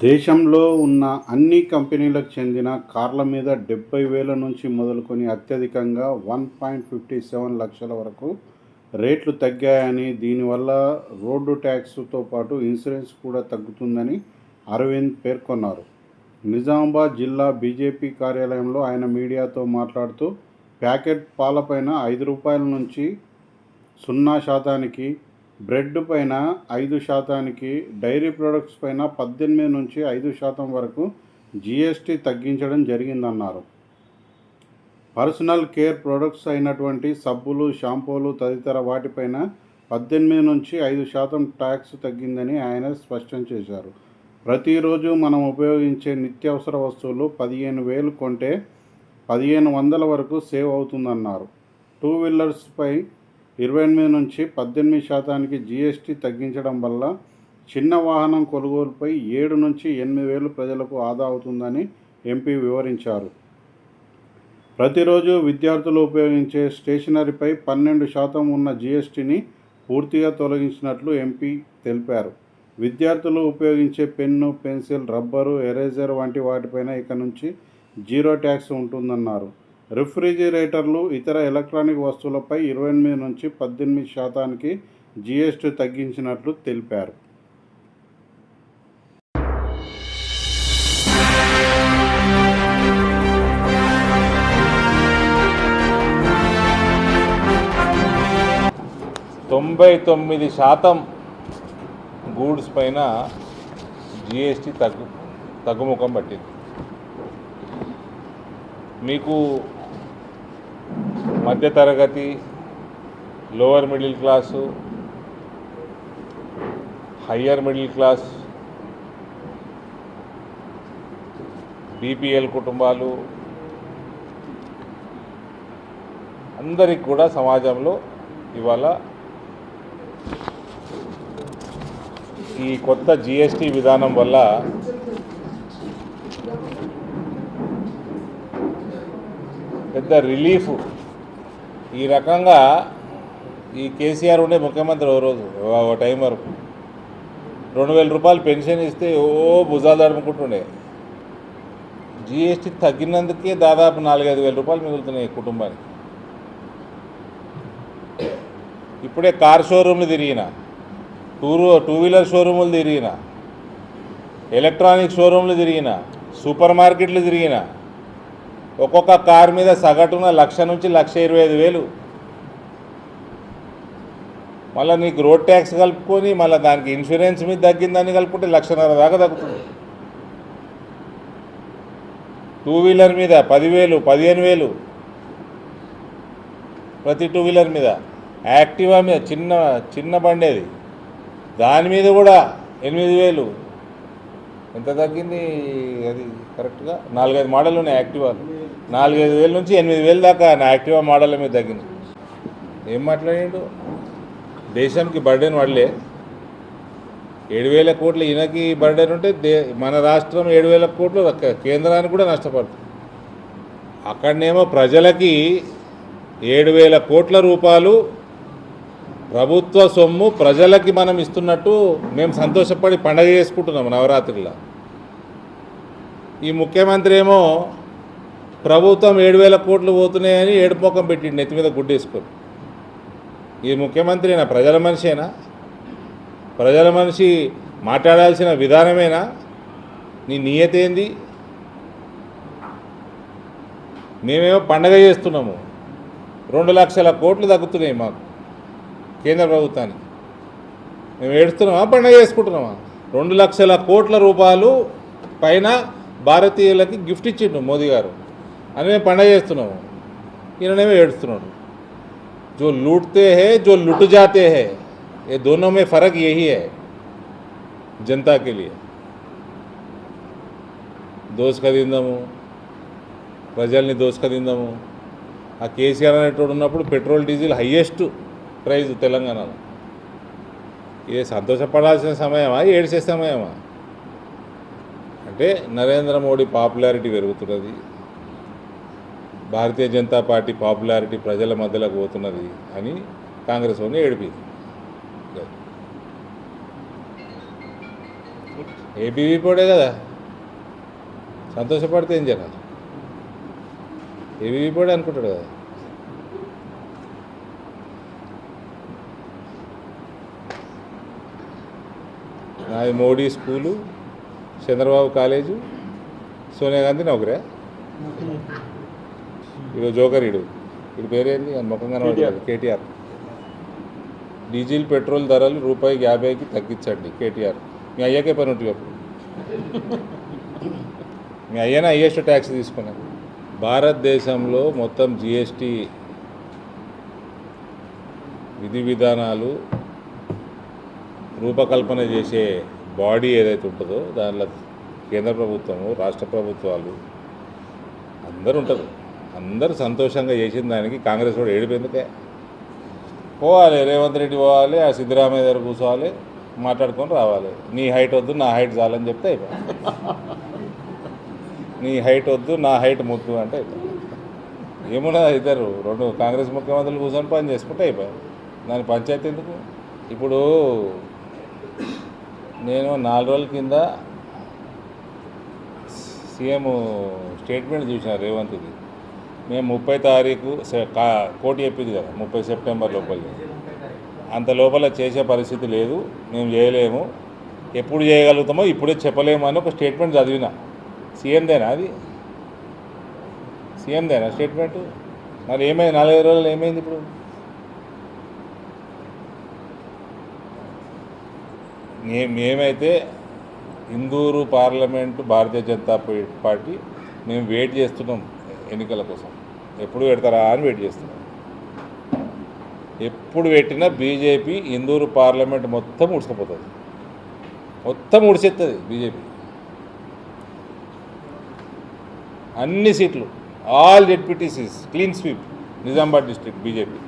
దేశంలో ఉన్న అన్ని కంపెనీలకు చెందిన కార్ల మీద డెబ్బై వేల నుంచి మొదలుకొని అత్యధికంగా వన్ పాయింట్ ఫిఫ్టీ సెవెన్ లక్షల వరకు రేట్లు తగ్గాయని దీనివల్ల రోడ్డు ట్యాక్స్తో పాటు ఇన్సూరెన్స్ కూడా తగ్గుతుందని అరవింద్ పేర్కొన్నారు. నిజామాబాద్ జిల్లా బీజేపీ కార్యాలయంలో ఆయన మీడియాతో మాట్లాడుతూ ప్యాకెట్ పాలపైన ఐదు రూపాయల నుంచి సున్నా శాతానికి బ్రెడ్ పైన ఐదు శాతానికి డైరీ ప్రొడక్ట్స్ పైన పద్దెనిమిది నుంచి ఐదు శాతం వరకు జీఎస్టీ తగ్గించడం జరిగిందన్నారు. పర్సనల్ కేర్ ప్రొడక్ట్స్ అయినటువంటి సబ్బులు షాంపూలు తదితర వాటిపైన పద్దెనిమిది నుంచి ఐదు శాతం ట్యాక్స్ తగ్గిందని ఆయన స్పష్టం చేశారు. ప్రతిరోజు మనం ఉపయోగించే నిత్యావసర వస్తువులు పదిహేను వేలు కొంటే పదిహేను వందల వరకు సేవ్ అవుతుందన్నారు. టూ వీలర్స్పై ఇరవై ఎనిమిది నుంచి పద్దెనిమిది శాతానికి జీఎస్టీ తగ్గించడం వల్ల చిన్న వాహనం కొనుగోలుపై ఏడు నుంచి ఎనిమిది వేలు ప్రజలకు ఆదా అవుతుందని ఎంపీ వివరించారు. ప్రతిరోజు విద్యార్థులు ఉపయోగించే స్టేషనరీపై పన్నెండు శాతం ఉన్న జీఎస్టీని పూర్తిగా తొలగించినట్లు ఎంపీ తెలిపారు. విద్యార్థులు ఉపయోగించే పెన్ను పెన్సిల్ రబ్బరు ఎరేజర్ వంటి వాటిపైన ఇక నుంచి జీరో ట్యాక్స్ ఉంటుందన్నారు. రిఫ్రిజిరేటర్లు ఇతర ఎలక్ట్రానిక్ వస్తువులపై ఇరవై ఎనిమిది నుంచి పద్దెనిమిది శాతానికి జీఎస్టీ తగ్గించినట్లు తెలిపారు. తొంభై తొమ్మిది శాతం గూడ్స్ పైన జిఎస్టీ తగ్గు తగ్గుముఖం పట్టింది. మీకు మధ్యతరగతి lower middle class higher middle class BPL కుటుంబాలు అందరికి కూడా సమాజంలో ఇవాళ ఈ కొత్త జిఎస్టి విధానం వల్ల పెద్ద రిలీఫ్. ఈ రకంగా ఈ కేసీఆర్ ఉండే ముఖ్యమంత్రి ఓ రోజు ఓ టైం వరకు. రెండు వేల రూపాయలు పెన్షన్ ఇస్తే ఓ భుజాలు తడుముకుంటుండే. జిఎస్టీ తగ్గినందుకే దాదాపు నాలుగైదు వేల రూపాయలు మిగులుతున్నాయి కుటుంబానికి. ఇప్పుడే కార్ షోరూమ్లు తిరిగిన టూరు టూ వీలర్ షోరూములు తిరిగిన ఎలక్ట్రానిక్ షోరూమ్లు తిరిగిన సూపర్ మార్కెట్లు తిరిగిన ఒక్కొక్క కారు మీద సగటున లక్ష నుంచి లక్ష ఇరవై ఐదు వేలు. మళ్ళీ నీకు రోడ్ ట్యాక్స్ కలుపుకొని మళ్ళీ దానికి ఇన్సూరెన్స్ మీద తగ్గిందని కలుపుకుంటే లక్షన్నర దాకా తగ్గుతుంది. టూ వీలర్ మీద పదివేలు పదిహేను వేలు. ప్రతి టూ వీలర్ మీద. యాక్టివా మీద చిన్న చిన్న బండి అది దాని మీద కూడా ఎనిమిది వేలు. ఎంత తగ్గింది? అది కరెక్ట్గా నాలుగైదు మోడల్ ఉన్నాయి యాక్టివాలు. నాలుగైదు వేల నుంచి ఎనిమిది వేలు దాకా నా యాక్టివా మోడల్ మీద తగ్గింది. ఏం మాట్లాడాడు? దేశానికి బర్డెన్ పడలే ఏడు వేల కోట్లు ఈయనకి బర్డెన్ ఉంటే దే మన రాష్ట్రం ఏడు వేల కోట్లు కేంద్రానికి కూడా నష్టపడుతుంది. అక్కడనేమో ప్రజలకి ఏడు వేల కోట్ల రూపాయలు ప్రభుత్వ సొమ్ము ప్రజలకి మనం ఇస్తున్నట్టు మేము సంతోషపడి పండగ చేసుకుంటున్నాం నవరాత్రిలో. ఈ ముఖ్యమంత్రి ఏమో ప్రభుత్వం ఏడు వేల కోట్లు పోతున్నాయని ఏడుపోకం పెట్టిండు నెత్తి మీద గుడ్డేసుకొని. ఈ ముఖ్యమంత్రినా ప్రజల మనిషేనా? ప్రజల మనిషి మాట్లాడాల్సిన విధానమేనా? నీ నియత ఏంది? మేమేమో పండగ చేస్తున్నాము రెండు లక్షల కోట్లు తగ్గుతున్నాయి మాకు కేంద్ర ప్రభుత్వానికి. మేము ఏడుస్తున్నామా పండగ చేసుకుంటున్నామా? రెండు లక్షల కోట్ల రూపాయలు పైన భారతీయులకి గిఫ్ట్ ఇచ్చిండు మోదీ గారు. అని మేము పండగ చేస్తున్నాము ఈయననేమో ఏడుస్తున్నాడు जो लूटते हैं जो लुट जाते हैं ये दोनों में फ़र्क यही है जनता के लिए దోసుకదిందాము ప్రజల్ని దోసుకదిందాము ఆ కేసీఆర్ అనేటోడు ఉన్నప్పుడు పెట్రోల్ డీజిల్ హయ్యెస్ట్ ప్రైజ్ తెలంగాణలో ఇది సంతోషపడాల్సిన సమయమా ఏడ్చే సమయమా అంటే నరేంద్ర మోడీ పాపులారిటీ పెరుగుతున్నది Bharatiya Janata party popularity ప్రజల మధ్యలోకి పోతున్నది అని కాంగ్రెస్ వాళ్ళని ఏడిపింది ఏబీవీ పోడే కదా. సంతోషపడితే ఏం జనాలు? ఏబీవీ పోడే అనుకుంటాడు కదా. నాది మోడీ స్కూలు చంద్రబాబు కాలేజు సోనియా గాంధీ నౌకరే ఇడు జోకర్ ఇడు ఇడు పేరేంది? అని ముఖంగా కనబడలేదు. కేటీఆర్. డీజిల్ పెట్రోల్ ధరలు రూపాయికి యాభైకి తగ్గించండి కేటీఆర్. మీ అయ్యాకే పని ఉంటుంది అప్పుడు. మీ అయ్యనే హయ్యెస్ట్ ట్యాక్స్ తీసుకున్నాను భారతదేశంలో మొత్తం జిఎస్టీ విధి విధానాలు రూపకల్పన చేసే బాడీ ఏదైతే ఉంటుందో దానిలో కేంద్ర ప్రభుత్వము రాష్ట్ర ప్రభుత్వాలు అందరూ ఉంటారు. అందరూ సంతోషంగా చేసిన దానికి కాంగ్రెస్ కూడా ఏడిపోయిందుకే పోవాలి రేవంత్ రెడ్డి పోవాలి ఆ సిద్ధరామయ్య దగ్గర కూర్చోవాలి మాట్లాడుకొని రావాలి. నీ హైట్ వద్దు నా హైట్ చాలని చెప్తే అయిపోయింది నీ హైట్ వద్దు నా హైట్ ముద్దు అంటే అయిపోయింది ఏమున్నా ఇద్దరు రెండు కాంగ్రెస్ ముఖ్యమంత్రులు కూర్చొని పని చేసుకుంటే అయిపోయాయి దాని పంచాయతీ ఎందుకు? ఇప్పుడు నేను నాలుగు రోజుల కింద సీఎం స్టేట్మెంట్ చూసిన రేవంత్ది. మేము ముప్పై తారీఖు సె- కోటి చెప్పింది కదా ముప్పై సెప్టెంబర్ లోపల. అంత లోపల చేసే పరిస్థితి లేదు మేము చేయలేము. ఎప్పుడు చేయగలుగుతామో ఇప్పుడే చెప్పలేము అని ఒక స్టేట్మెంట్ చదివిన. సీఎందేనా అది? సీఎందేనా స్టేట్మెంట్? మరి ఏమైంది? నలభై రోజులు ఏమైంది ఇప్పుడు? మేమైతే ఇందూరు పార్లమెంటు భారతీయ జనతా పార్టీ మేము వెయిట్ చేస్తున్నాం ఎన్నికల కోసం. ఎప్పుడు పెడతారా అని వెయిట్ చేస్తున్నాం. ఎప్పుడు పెట్టినా బీజేపీ ఇందూరు పార్లమెంట్ మొత్తం ఉడుచుకుపోతుంది మొత్తం ఉడిచెత్తది బీజేపీ. అన్ని సీట్లు all ZPTCs clean sweep Nizamabad district BJP.